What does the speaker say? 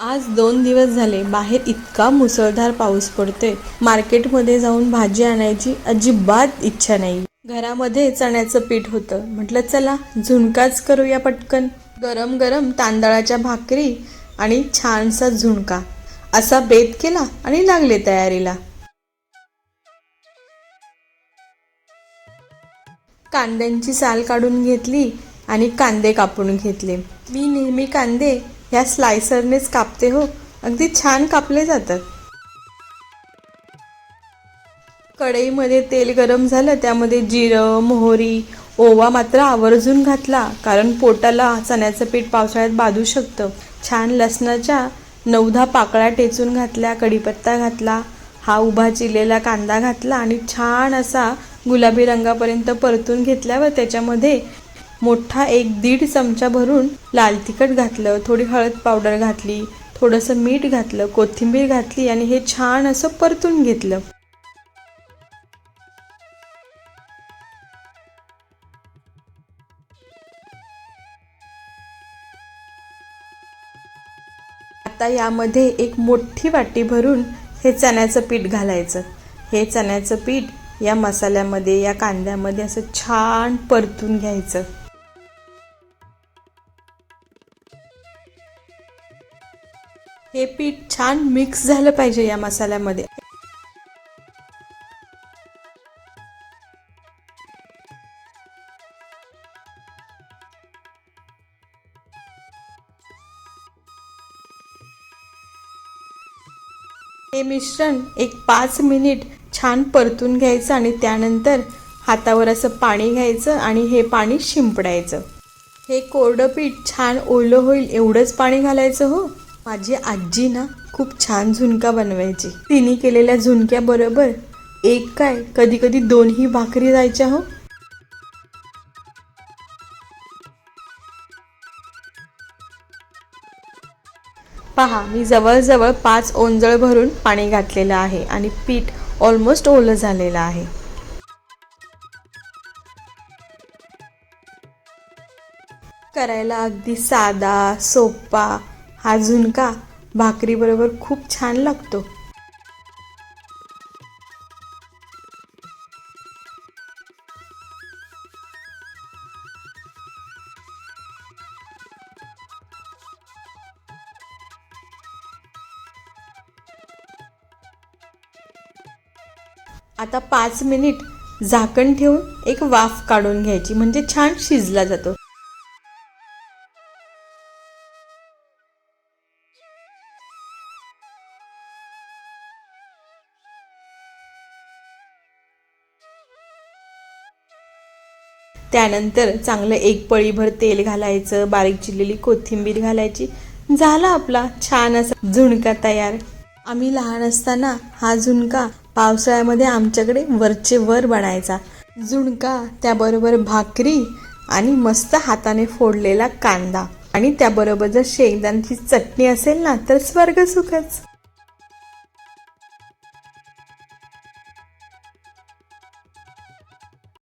आज दोन दिवस झाले बाहेर इतका मुसळधार पाऊस पडतोय. मार्केटमध्ये जाऊन भाजी आणायची अजिबात इच्छा नाही. घरामध्ये चण्याचं पीठ होतं. म्हटलं चला झुणकाच करूया पटकन. गरम गरम तांदळाच्या भाकरी आणि छानसा झुणका. असा बेत केला आणि लागले तयारीला. कांद्यांची साल काढून घेतली आणि कांदे कापून घेतले. मी नेहमी कांदे ह्या स्लायसरनेच कापते हो. अगदी छान कापले जातात. कढईमध्ये तेल गरम झालं त्यामध्ये जिरं मोहरी ओवा मात्र आवर्जून घातला कारण पोटाला चण्याचं पीठ पावसाळ्यात बाधू शकतं. छान लसणाच्या नवधा पाकळ्या टेचून घातल्या कढीपत्ता घातला हा उभा चिरलेला कांदा घातला आणि छान असा गुलाबी रंगापर्यंत परतून घेतल्यावर त्याच्यामध्ये मोठा एक दीड चमचा भरून लाल तिखट घातलं थोडी हळद पावडर घातली थोडंसं मीठ घातलं कोथिंबीर घातली आणि हे छान असं परतून घेतलं. आता यामध्ये एक मोठी वाटी भरून हे चण्याचं पीठ घालायचं. हे चण्याचं पीठ या मसाल्यामध्ये या कांद्यामध्ये असं छान परतून घ्यायचं. हे पीठ छान मिक्स झालं पाहिजे या मसाल्यामध्ये. हे मिश्रण एक पाच मिनिट छान परतून घ्यायचं आणि त्यानंतर हातावर असं पाणी घ्यायचं आणि हे पाणी शिंपडायचं. हे कोरडं पीठ छान ओलं होईल एवढंच पाणी घालायचं हो. माझी आजी ना खूप छान झुणका बनवायची. तिने केलेल्या झुणक्याबरोबर एक काय कधी कधी दोनही भाकरी जायच्या हो. पहा मी जवळजवळ पाच ओंजळ भरून पाणी घातलेलं आहे आणि पीठ ऑलमोस्ट ओलं झालेलं आहे. करायला अगदी साधा सोपा हा झुणका भाकरीबरोबर खूप छान लागतो. आता पाच मिनिट झाकण ठेवून एक वाफ काढून घ्यायची म्हणजे छान शिजला जातो. त्यानंतर चांगलं एक पळीभर तेल घालायचं बारीक चिरलेली कोथिंबीर घालायची. झाला आपला छान असा झुणका तयार. आम्ही लहान असताना हा झुणका पावसाळ्यामध्ये आमच्याकडे वरचे वर बनायचा. झुणका त्याबरोबर भाकरी आणि मस्त हाताने फोडलेला कांदा. आणि त्याबरोबर जर शेंगदाण्याची चटणी असेल ना तर स्वर्ग सुखच